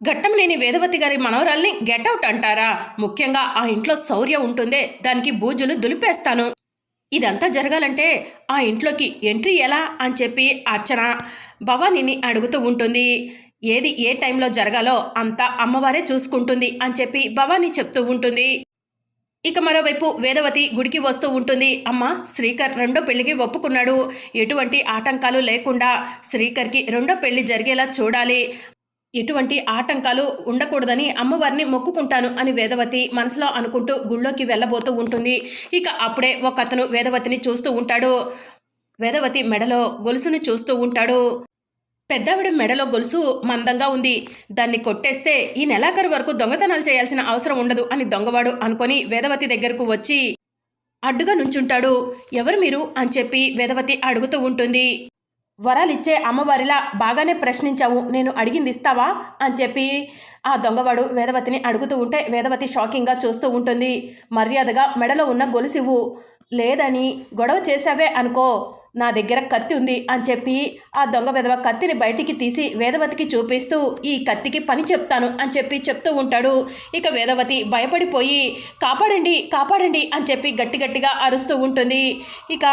ఘట్టంనేని వేదవతి గారి మనవరాల్ని గెటౌట్ అంటారా? ముఖ్యంగా ఆ ఇంట్లో శౌర్య ఉంటుందే దానికి బూజులు దులిపేస్తాను. ఇదంతా జరగాలంటే ఆ ఇంట్లోకి ఎంట్రీ ఎలా అని చెప్పి అర్చన భవానీని అడుగుతూ ఉంటుంది. ఏది ఏ టైంలో జరగాలో అంతా అమ్మవారే చూసుకుంటుంది అని చెప్పి భవానీ చెప్తూ ఉంటుంది. ఇక మరోవైపు వేదవతి గుడికి వస్తూ ఉంటుంది. అమ్మ శ్రీకర్ రెండో పెళ్ళికి ఒప్పుకున్నాడు. ఎటువంటి ఆటంకాలు లేకుండా శ్రీకర్కి రెండో పెళ్ళి జరిగేలా చూడాలి. ఎటువంటి ఆటంకాలు ఉండకూడదని అమ్మవారిని మొక్కుకుంటాను అని వేదవతి మనసులో అనుకుంటూ గుళ్ళోకి వెళ్ళబోతూ ఉంటుంది. ఇక అప్పుడే ఒక అతను వేదవతిని చూస్తూ ఉంటాడు. వేదవతి మెడలో గొలుసును చూస్తూ ఉంటాడు. పెద్దావిడ మెడలో గొలుసు మందంగా ఉంది. దాన్ని కొట్టేస్తే ఈ నెలాఖరు వరకు దొంగతనాలు చేయాల్సిన అవసరం ఉండదు అని దొంగవాడు అనుకొని వేదవతి దగ్గరకు వచ్చి అడ్డుగా నుంచుంటాడు. ఎవరు మీరు? అని చెప్పి వేదవతి అడుగుతూ ఉంటుంది. వరాలిచ్చే అమ్మవారిలా బాగానే ప్రశ్నించావు. నేను అడిగింది ఇస్తావా? అని చెప్పి ఆ దొంగవాడు వేదవతిని అడుగుతూ ఉంటే వేదవతి షాకింగ్గా చూస్తూ ఉంటుంది. మర్యాదగా మెడలో ఉన్న గొలుసివు లేదని గొడవ చేశావే అనుకో నా దగ్గర కత్తి ఉంది అని చెప్పి ఆ దొంగ విధవ కత్తిని బయటికి తీసి వేదవతికి చూపిస్తూ ఈ కత్తికి పని చెప్తాను అని చెప్పి చెప్తూ ఉంటాడు. ఇక వేదవతి భయపడిపోయి కాపాడండి కాపాడండి అని చెప్పి గట్టి గట్టిగా అరుస్తూ ఉంటుంది. ఇక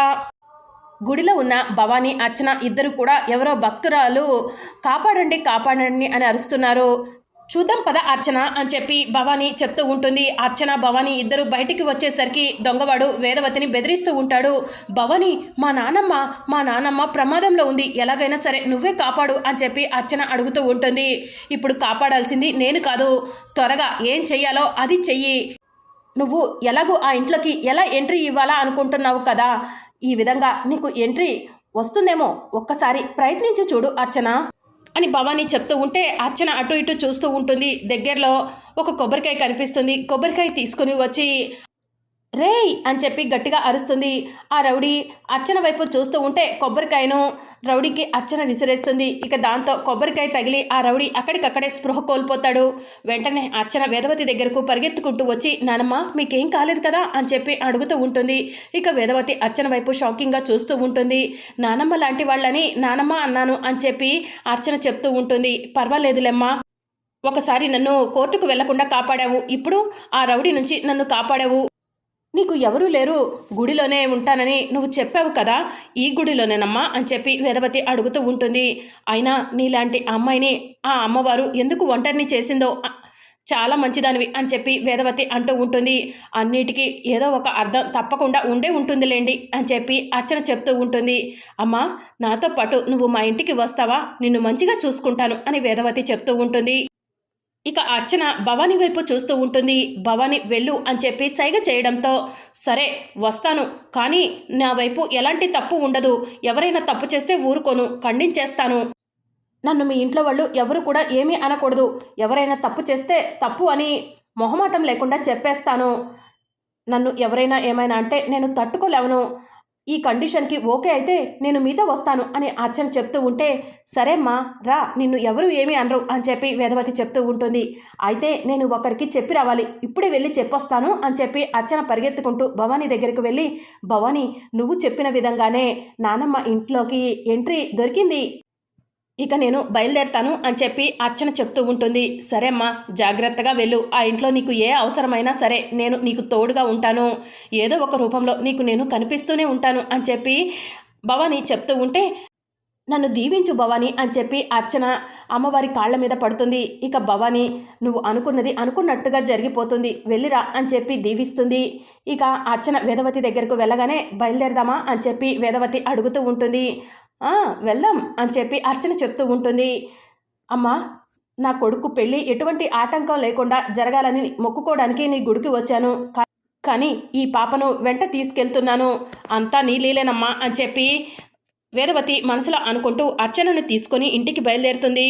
గుడిలో ఉన్న భవానీ అర్చన ఇద్దరు కూడా ఎవరో భక్తురాలు కాపాడండి కాపాడండి అని అరుస్తున్నారు. చూద్దాం పద అర్చన అని చెప్పి భవానీ చెప్తూ ఉంటుంది. అర్చన భవానీ ఇద్దరు బయటికి వచ్చేసరికి దొంగవాడు వేదవతిని బెదిరిస్తూ ఉంటాడు. భవానీ మా నానమ్మ మా నానమ్మ ప్రమాదంలో ఉంది. ఎలాగైనా సరే నువ్వే కాపాడు అని చెప్పి అర్చన అడుగుతూ ఉంటుంది. ఇప్పుడు కాపాడాల్సింది నేను కాదు. త్వరగా ఏం చెయ్యాలో అది చెయ్యి. నువ్వు ఎలాగో ఆ ఇంట్లోకి ఎలా ఎంట్రీ ఇవ్వాలా అనుకుంటున్నావు కదా? ఈ విధంగా నీకు ఎంట్రీ వస్తుందేమో ఒక్కసారి ప్రయత్నించి చూడు అర్చన. అని భవానీ చెప్తూ ఉంటే అర్చన అటు ఇటు చూస్తూ ఉంటుంది. దగ్గరలో ఒక కొబ్బరికాయ కనిపిస్తుంది. కొబ్బరికాయ తీసుకుని వచ్చి రేయ్ అని చెప్పి గట్టిగా అరుస్తుంది. ఆ రౌడీ అర్చన వైపు చూస్తూ ఉంటే కొబ్బరికాయను రౌడీకి అర్చన విసిరేస్తుంది. ఇక దాంతో కొబ్బరికాయ తగిలి ఆ రౌడీ అక్కడికక్కడే స్పృహ కోల్పోతాడు. వెంటనే అర్చన వేదవతి దగ్గరకు పరిగెత్తుకుంటూ వచ్చి నానమ్మ మీకేం కాలేదు కదా? అని చెప్పి అడుగుతూ ఉంటుంది. ఇక వేదవతి అర్చన వైపు షాకింగ్గా చూస్తూ ఉంటుంది. నానమ్మ లాంటి వాళ్ళని నానమ్మ అన్నాను అని చెప్పి అర్చన చెప్తూ ఉంటుంది. పర్వాలేదులేమ్మా. ఒకసారి నన్ను కోర్టుకు వెళ్ళకుండా కాపాడావు. ఇప్పుడు ఆ రౌడీ నుంచి నన్ను కాపాడావు. నీకు ఎవరూ లేరు గుడిలోనే ఉంటానని నువ్వు చెప్పావు కదా ఈ గుడిలోనేనమ్మా అని చెప్పి వేదవతి అడుగుతూ ఉంటుంది. అయినా నీలాంటి అమ్మాయిని ఆ అమ్మవారు ఎందుకు ఒంటరిని చేసిందో చాలా మంచిదానివి అని చెప్పి వేదవతి అంటూ ఉంటుంది. అన్నిటికీ ఏదో ఒక అర్థం తప్పకుండా ఉండే ఉంటుందిలేండి అని చెప్పి అర్చన చెప్తూ ఉంటుంది. అమ్మా నాతో పాటు నువ్వు మా ఇంటికి వస్తావా? నిన్ను మంచిగా చూసుకుంటాను అని వేదవతి చెప్తూ ఉంటుంది. ఇక అర్చన భవాని వైపు చూస్తూ ఉంటుంది. భవాని వెళ్ళు అని చెప్పి సైగ చేయడంతో సరే వస్తాను. కానీ నా వైపు ఎలాంటి తప్పు ఉండదు. ఎవరైనా తప్పు చేస్తే ఊరుకోను. ఖండించేస్తాను. నన్ను మీ ఇంట్లో వాళ్ళు ఎవరు కూడా ఏమీ అనకూడదు. ఎవరైనా తప్పు చేస్తే తప్పు అని మొహమాటం లేకుండా చెప్పేస్తాను. నన్ను ఎవరైనా ఏమైనా అంటే నేను తట్టుకోలేవను. ఈ కండిషన్కి ఓకే అయితే నేను మీతో వస్తాను అని అర్చన చెప్తూ ఉంటే సరేమ్మా రా నిన్ను ఎవరు ఏమీ అనరు అని చెప్పి వేదవతి చెప్తూ ఉంటుంది. అయితే నేను ఒకరికి చెప్పి రావాలి ఇప్పుడే వెళ్ళి చెప్పొస్తాను అని చెప్పి అర్చన పరిగెత్తుకుంటూ భవానీ దగ్గరికి వెళ్ళి భవానీ నువ్వు చెప్పిన విధంగానే నానమ్మ ఇంట్లోకి ఎంట్రీ దొరికింది. ఇక నేను బయలుదేరుతాను అని చెప్పి అర్చన చెప్తూ ఉంటుంది. సరే అమ్మా జాగ్రత్తగా వెళ్ళు. ఆ ఇంట్లో నీకు ఏ అవసరమైనా సరే నేను నీకు తోడుగా ఉంటాను. ఏదో ఒక రూపంలో నీకు నేను కనిపిస్తూనే ఉంటాను అని చెప్పి భవానీ చెప్తూ ఉంటే నన్ను దీవించు భవానీ అని చెప్పి అర్చన అమ్మవారి కాళ్ళ మీద పడుతుంది. ఇక భవానీ నువ్వు అనుకున్నది అనుకున్నట్టుగా జరిగిపోతుంది. వెళ్ళిరా అని చెప్పి దీవిస్తుంది. ఇక అర్చన వేదవతి దగ్గరకు వెళ్ళగానే బయలుదేరదామా అని చెప్పి వేదవతి అడుగుతూ ఉంటుంది. వెళ్దాం అని చెప్పి అర్చన చెప్తూ ఉంటుంది. అమ్మా నా కొడుకు పెళ్ళి ఎటువంటి ఆటంకం లేకుండా జరగాలని మొక్కుకోవడానికి నీ గుడికి వచ్చాను. కానీ ఈ పాపను వెంట తీసుకెళ్తున్నాను. అంతా నీ లీలేనమ్మా అని చెప్పి వేదవతి మనసులో అనుకుంటూ అర్చనను తీసుకొని ఇంటికి బయలుదేరుతుంది.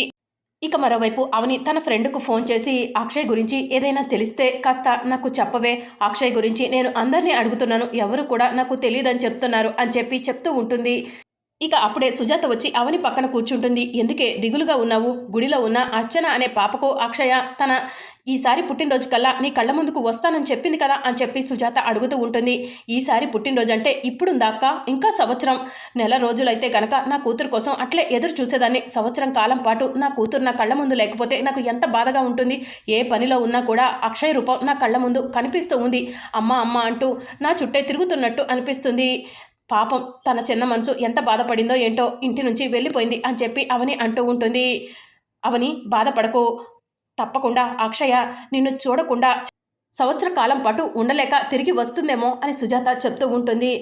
ఇక మరోవైపు అవని తన ఫ్రెండ్కు ఫోన్ చేసి అక్షయ్ గురించి ఏదైనా తెలిస్తే కాస్త నాకు చెప్పవే. అక్షయ్ గురించి నేను అందరినీ అడుగుతున్నాను. ఎవరు కూడా నాకు తెలియదని చెప్తున్నారు అని చెప్పి చెప్తూ ఉంటుంది. ఇక అప్పుడే సుజాత వచ్చి అవని పక్కన కూర్చుంటుంది. ఎందుకే? దిగులుగా ఉన్నావు? గుడిలో ఉన్న? అర్చన అనే పాపకు అక్షయ తన ఈసారి పుట్టినరోజు కల్లా నీ కళ్ళ ముందుకు వస్తానని చెప్పింది కదా అని చెప్పి సుజాత అడుగుతూ ఉంటుంది. ఈసారి పుట్టినరోజు అంటే ఇప్పుడుందా అక్క? ఇంకా సంవత్సరం. నెల రోజులైతే కనుక నా కూతురు కోసం అట్లే ఎదురు చూసేదాన్ని. సంవత్సరం కాలం పాటు నా కూతురు నా కళ్ళ ముందు లేకపోతే నాకు ఎంత బాధగా ఉంటుంది. ఏ పనిలో ఉన్నా కూడా అక్షయ రూపం నా కళ్ళ ముందు కనిపిస్తూ ఉంది. అమ్మ అమ్మ అంటూ నా చుట్టే తిరుగుతున్నట్టు అనిపిస్తుంది. పాపం తన చిన్న మనసు ఎంత బాధపడిందో ఏంటో ఇంటి నుంచి వెళ్ళిపోయింది అని చెప్పి అవని అంటూ ఉంటుంది. అవని బాధపడకు. తప్పకుండా అక్షయ నిన్ను చూడకుండా సంవత్సర కాలం పాటు ఉండలేక తిరిగి వస్తుందేమో అని సుజాత చెప్తూ ఉంటుంది.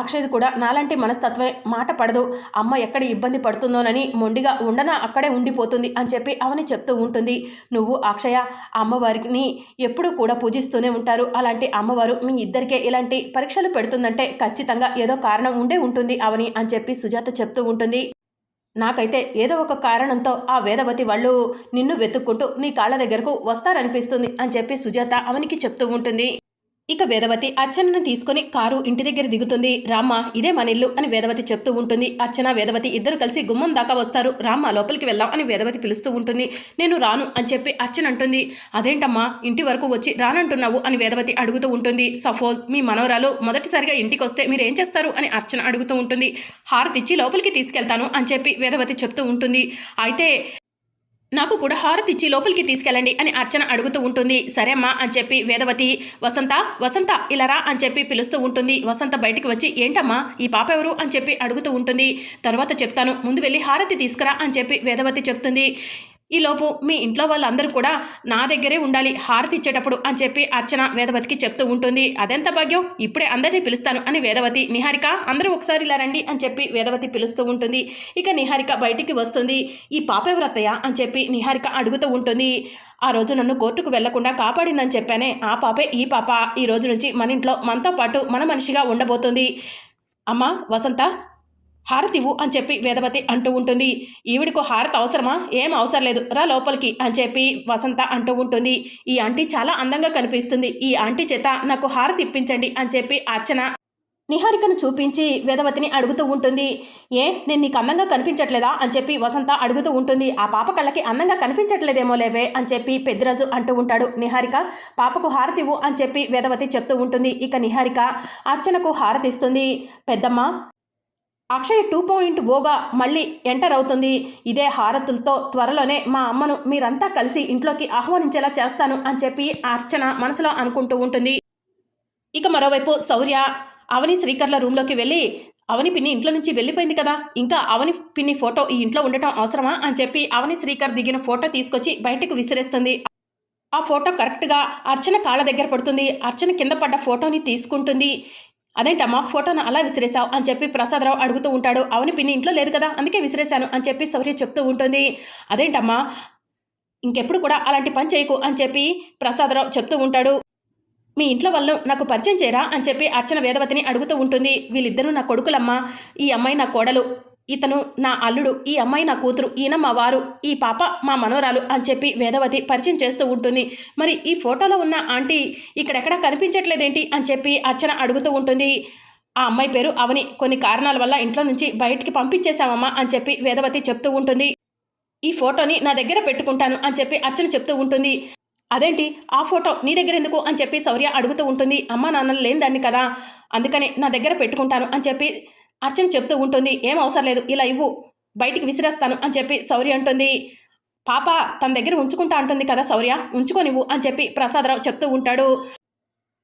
అక్షయ్ది కూడా నాలాంటి మనస్తత్వమే. మాట పడదు. అమ్మ ఎక్కడ ఇబ్బంది పడుతుందోనని మొండిగా ఉండనా అక్కడే ఉండిపోతుంది అని చెప్పి అవని చెప్తూ ఉంటుంది. నువ్వు అక్షయ అమ్మవారిని ఎప్పుడూ కూడా పూజిస్తూనే ఉంటారు. అలాంటి అమ్మవారు మీ ఇద్దరికే ఇలాంటి పరీక్షలు పెడుతుందంటే ఖచ్చితంగా ఏదో కారణం ఉండే ఉంటుంది అవని అని చెప్పి సుజాత చెప్తూ ఉంటుంది. నాకైతే ఏదో ఒక కారణంతో ఆ వేదవతి వాళ్ళు నిన్ను వెతుక్కుంటూ నీ కాళ్ళ దగ్గరకు వస్తారనిపిస్తుంది అని చెప్పి సుజాత అవనికి చెప్తూ ఉంటుంది. ఇక వేదవతి అర్చనను తీసుకుని కారు ఇంటి దగ్గర దిగుతుంది. రామ్మ ఇదే మన ఇల్లు అని వేదవతి చెప్తూ ఉంటుంది. అర్చన వేదవతి ఇద్దరు కలిసి గుమ్మం దాకా వస్తారు. రామ్మ లోపలికి వెళ్దాం అని వేదవతి పిలుస్తూ ఉంటుంది. నేను రాను అని చెప్పి అర్చన అంటుంది. అదేంటమ్మా ఇంటి వరకు వచ్చి రానంటున్నావు అని వేదవతి అడుగుతూ ఉంటుంది. సపోజ్ మీ మనవరాలు మొదటిసారిగా ఇంటికి వస్తే మీరు ఏం చేస్తారు అని అర్చన అడుగుతూ ఉంటుంది. హారతిచ్చి లోపలికి తీసుకెళ్తాను అని చెప్పి వేదవతి చెప్తూ ఉంటుంది. అయితే నాకు కూడా హారతి ఇచ్చి లోపలికి తీసుకెళ్ళండి అని అర్చన అడుగుతూ ఉంటుంది. సరే అమ్మా అని చెప్పి వేదవతి వసంత వసంత ఇలారా అని చెప్పి పిలుస్తూ ఉంటుంది. వసంత బయటికి వచ్చి ఏంటమ్మా ఈ పాప ఎవరు? అని చెప్పి అడుగుతూ ఉంటుంది. తర్వాత చెప్తాను ముందు వెళ్ళి హారతి తీసుకురా అని చెప్పి వేదవతి చెప్తుంది. ఈలోపు మీ ఇంట్లో వాళ్ళందరూ కూడా నా దగ్గరే ఉండాలి హారతి ఇచ్చేటప్పుడు అని చెప్పి అర్చన వేదవతికి చెప్తూ ఉంటుంది. అదెంత భాగ్యం? ఇప్పుడే అందరినీ పిలుస్తాను అని వేదవతి. నిహారిక అందరూ ఒకసారి ఇలా రండి అని చెప్పి వేదవతి పిలుస్తూ ఉంటుంది. ఇక నిహారిక బయటికి వస్తుంది. ఈ పాపెవరత్తయ్య అని చెప్పి నిహారిక అడుగుతూ ఉంటుంది. ఆ రోజు నన్ను కోర్టుకు వెళ్ళకుండా కాపాడిందని చెప్పానే ఆ పాపే ఈ పాప. ఈ రోజు నుంచి మన ఇంట్లో మనతో పాటు మన మనిషిగా ఉండబోతుంది. అమ్మ వసంత హారతివు అని చెప్పి వేదవతి అంటూ ఉంటుంది. ఈవిడికో హారతి అవసరమా? ఏం అవసరం లేదు. రా లోపలికి అని చెప్పి వసంత అంటూ ఉంటుంది. ఈ ఆంటీ చాలా అందంగా కనిపిస్తుంది. ఈ ఆంటీ చేత నాకు హారతి ఇప్పించండి అని చెప్పి అర్చన నిహారికను చూపించి వేదవతిని అడుగుతూ ఉంటుంది. ఏ నేను నీకు అందంగా కనిపించట్లేదా? అని చెప్పి వసంత అడుగుతూ ఉంటుంది. ఆ పాప కళ్ళకి అందంగా కనిపించట్లేదేమో లేవే? అని చెప్పి పెద్దిరాజు అంటూ ఉంటాడు. నిహారిక పాపకు హారతివు అని చెప్పి వేదవతి చెప్తూ ఉంటుంది. ఇక నిహారిక అర్చనకు హారతి ఇస్తుంది. పెద్దమ్మ అక్షయ్ టూ పాయింట్ ఓగా మళ్ళీ ఎంటర్ అవుతుంది. ఇదే హారతులతో త్వరలోనే మా అమ్మను మీరంతా కలిసి ఇంట్లోకి ఆహ్వానించేలా చేస్తాను అని చెప్పి అర్చన మనసులో అనుకుంటూ ఉంటుంది. ఇక మరోవైపు శౌర్య అవని శ్రీకర్ల రూమ్లోకి వెళ్ళి అవని పిన్ని ఇంట్లో నుంచి వెళ్ళిపోయింది కదా ఇంకా అవని పిన్ని ఫోటో ఈ ఇంట్లో ఉండటం అవసరమా అని చెప్పి అవని శ్రీకర్ దిగిన ఫోటో తీసుకొచ్చి బయటకు విసిరేస్తుంది. ఆ ఫోటో కరెక్ట్గా అర్చన కాళ్ళ దగ్గర పడుతుంది. అర్చన కింద పడ్డ ఫోటోని తీసుకుంటుంది. అదేంటమ్మా ఫోటోను అలా విసిరేసావు అని చెప్పి ప్రసాదరావు అడుగుతూ ఉంటాడు. అవని పిన్ని ఇంట్లో లేదు కదా అందుకే విసిరేశాను అని చెప్పి శౌర్య చెప్తూ ఉంటుంది. అదేంటమ్మా ఇంకెప్పుడు కూడా అలాంటి పని చేయకు అని చెప్పి ప్రసాదరావు చెప్తూ ఉంటాడు. మీ ఇంట్లో వాళ్ళు నాకు పరిచయం చేయరా అని చెప్పి అర్చన వేదవతిని అడుగుతూ ఉంటుంది. వీళ్ళిద్దరూ నా కొడుకులమ్మ. ఈ అమ్మాయి నా కోడలు. ఇతను నా అల్లుడు ఈ అమ్మాయి నా కూతురు ఈయన మా వారు ఈ పాప మా మనోరాలు అని చెప్పి వేదవతి పరిచయం చేస్తూ ఉంటుంది. మరి ఈ ఫోటోలో ఉన్న ఆంటీ ఇక్కడెక్కడ కనిపించట్లేదేంటి అని చెప్పి అర్చన అడుగుతూ ఉంటుంది. ఆ అమ్మాయి పేరు అవని కొన్ని కారణాల వల్ల ఇంట్లో నుంచి బయటికి పంపించేశామమ్మా అని చెప్పి వేదవతి చెప్తూ ఉంటుంది. ఈ ఫోటోని నా దగ్గర పెట్టుకుంటాను అని చెప్పి అర్చన చెప్తూ ఉంటుంది. అదేంటి? ఆ ఫోటో నీ దగ్గర ఎందుకు? అని చెప్పి శౌర్య అడుగుతూ ఉంటుంది. అమ్మ నాన్నలు లేని దాన్ని కదా అందుకని నా దగ్గర పెట్టుకుంటాను అని చెప్పి అర్చన చెప్తూ ఉంటుంది ఏం అవసరం లేదు ఇలా ఇవ్వు బయటికి విసిరేస్తాను అని చెప్పి శౌర్య అంటుంది. పాప తన దగ్గర ఉంచుకుంటా అంటుంది కదా శౌర్య ఉంచుకోనివ్వు అని చెప్పి ప్రసాదరావు చెప్తూ ఉంటాడు.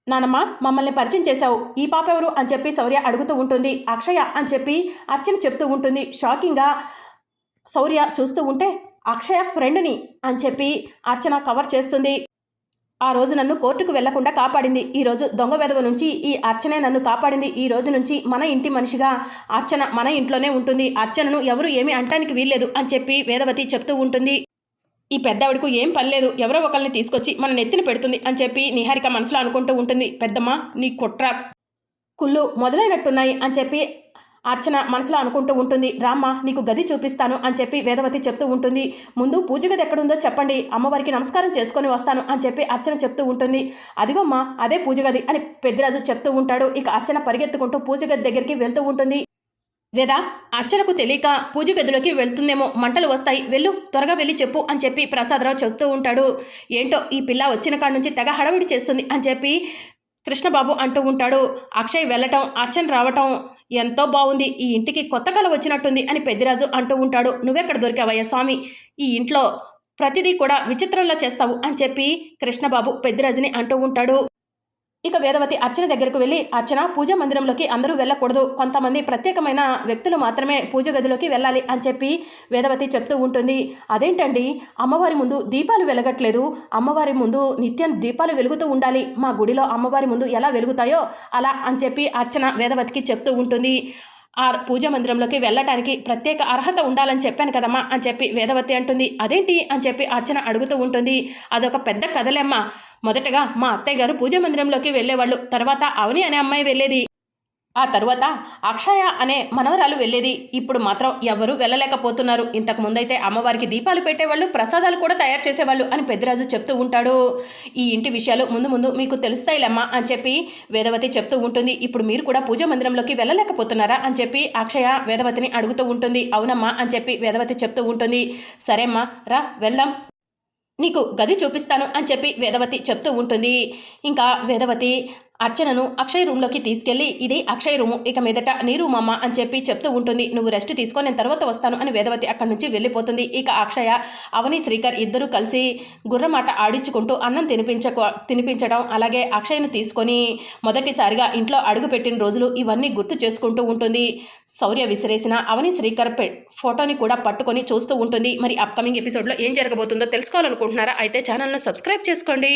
నానమ్మ మమ్మల్ని పరిచయం చేశావు ఈ పాప ఎవరు? అని చెప్పి శౌర్య అడుగుతూ ఉంటుంది. అక్షయ అని చెప్పి అర్చన చెప్తూ ఉంటుంది. షాకింగ్గా శౌర్య చూస్తూ ఉంటే అక్షయ ఫ్రెండ్ని అని చెప్పి అర్చన కవర్ చేస్తుంది. ఆ రోజు నన్ను కోర్టుకు వెళ్ళకుండా కాపాడింది. ఈ రోజు దొంగ వెధవ నుంచి ఈ అర్చనే నన్ను కాపాడింది. ఈ రోజు నుంచి మన ఇంటి మనిషిగా అర్చన మన ఇంట్లోనే ఉంటుంది. అర్చనను ఎవరు ఏమీ అంటానికి వీల్లేదు అని చెప్పి వేదవతి చెప్తూ ఉంటుంది. ఈ పెద్దవిడకు ఏం పని లేదు. ఎవరో ఒకరిని తీసుకొచ్చి మన నెత్తిన పెడుతుంది అని చెప్పి నిహారిక మనసులో అనుకుంటూ ఉంటుంది. పెద్దమ్మ నీ కుట్ర కుళ్ళు మొదలైనట్టున్నాయి అని చెప్పి అర్చన మనసులో అనుకుంటూ ఉంటుంది రామ్మ నీకు గది చూపిస్తాను అని చెప్పి వేదవతి చెప్తూ ఉంటుంది. ముందు పూజ గది ఎక్కడుందో చెప్పండి అమ్మవారికి నమస్కారం చేసుకొని వస్తాను అని చెప్పి అర్చన చెప్తూ ఉంటుంది. అదిగోమ్మా అదే పూజ గది అని పెద్దిరాజు చెప్తూ ఉంటాడు. ఇక అర్చన పరిగెత్తుకుంటూ పూజ గది దగ్గరికి వెళ్తూ ఉంటుంది. వేద అర్చనకు తెలియక పూజ గదిలోకి వెళ్తుందేమో మంటలు వస్తాయి వెళ్ళు త్వరగా వెళ్ళి చెప్పు అని చెప్పి ప్రసాదరావు చెప్తూ ఉంటాడు. ఏంటో ఈ పిల్ల వచ్చిన కాడ నుంచి తెగ హడవిడి చేస్తుంది అని చెప్పి కృష్ణబాబు అంటూ ఉంటాడు. అక్షయ్ వెళ్ళటం అర్చన రావటం ఎంతో బాగుంది. ఈ ఇంటికి కొత్త కళ వచ్చినట్టుంది అని పెద్దిరాజు అంటూ ఉంటాడు. నువ్వెక్కడ దొరికావయ్యా స్వామి? ఈ ఇంట్లో ప్రతిదీ కూడా విచిత్రంలా చేస్తావు అని చెప్పి కృష్ణబాబు పెద్దిరాజుని అంటూ ఉంటాడు. ఇక వేదవతి అర్చన దగ్గరకు వెళ్ళి అర్చన పూజా మందిరంలోకి అందరూ వెళ్ళకూడదు. కొంతమంది ప్రత్యేకమైన వ్యక్తులు మాత్రమే పూజ గదిలోకి వెళ్ళాలి అని చెప్పి వేదవతి చెప్తూ ఉంటుంది. అదేంటండి? అమ్మవారి ముందు దీపాలు వెలగట్లేదు. అమ్మవారి ముందు నిత్యం దీపాలు వెలుగుతూ ఉండాలి. మా గుడిలో అమ్మవారి ముందు ఎలా వెలుగుతాయో అలా అని చెప్పి అర్చన వేదవతికి చెప్తూ ఉంటుంది. ఆ పూజా మందిరంలోకి వెళ్ళటానికి ప్రత్యేక అర్హత ఉండాలని చెప్పాను కదమ్మా అని చెప్పి వేదవతి అంటుంది. అదేంటి? అని చెప్పి అర్చన అడుగుతూ ఉంటుంది. అదొక పెద్ద కథలేమ్మా మొదటగా మా అత్తయ్య గారు పూజా మందిరంలోకి వెళ్ళేవాళ్ళు తర్వాత అవని అనే అమ్మాయి వెళ్ళేది. ఆ తరువాత అక్షయ అనే మనవరాలు వెళ్ళేది. ఇప్పుడు మాత్రం ఎవరూ వెళ్ళలేకపోతున్నారు. ఇంతకు ముందైతే అమ్మవారికి దీపాలు పెట్టేవాళ్ళు ప్రసాదాలు కూడా తయారు చేసేవాళ్ళు అని పెద్దరాజు చెప్తూ ఉంటాడు. ఈ ఇంటి విషయాలు ముందు ముందు మీకు తెలుస్తాయిలమ్మా అని చెప్పి వేదవతి చెప్తూ ఉంటుంది. ఇప్పుడు మీరు కూడా పూజా మందిరంలోకి వెళ్ళలేకపోతున్నారా అని చెప్పి అక్షయ వేదవతిని అడుగుతూ ఉంటుంది. అవునమ్మా అని చెప్పి వేదవతి చెప్తూ ఉంటుంది. సరేమ్మా రా వెళ్దాం. నీకు గది చూపిస్తాను అని చెప్పి వేదవతి చెప్తూ ఉంటుంది. ఇంకా వేదవతి అర్చనను అక్షయ్ రూమ్లోకి తీసుకెళ్ళి ఇది అక్షయ్ రూము ఇక మీదట నీ రూమ్ అమ్మ అని చెప్పి చెప్తూ ఉంటుంది. నువ్వు రెస్ట్ తీసుకో నేను తర్వాత వస్తాను అని వేదవతి అక్కడి నుంచి వెళ్ళిపోతుంది. ఇక అక్షయ అవని శ్రీకర్ ఇద్దరూ కలిసి గుర్రమాట ఆడించుకుంటూ అన్నం తినిపించక తినిపించడం అలాగే అక్షయ్ను తీసుకొని మొదటిసారిగా ఇంట్లో అడుగుపెట్టిన రోజులు ఇవన్నీ గుర్తు చేసుకుంటూ ఉంటుంది. శౌర్య విసిరేసిన అవని శ్రీకర్ పె ఫోటోని కూడా పట్టుకొని చూస్తూ ఉంటుంది. మరి అప్కమింగ్ ఎపిసోడ్లో ఏం జరగబోతుందో తెలుసుకోవాలనుకుంటున్నారా? అయితే ఛానల్ను సబ్స్క్రైబ్ చేసుకోండి.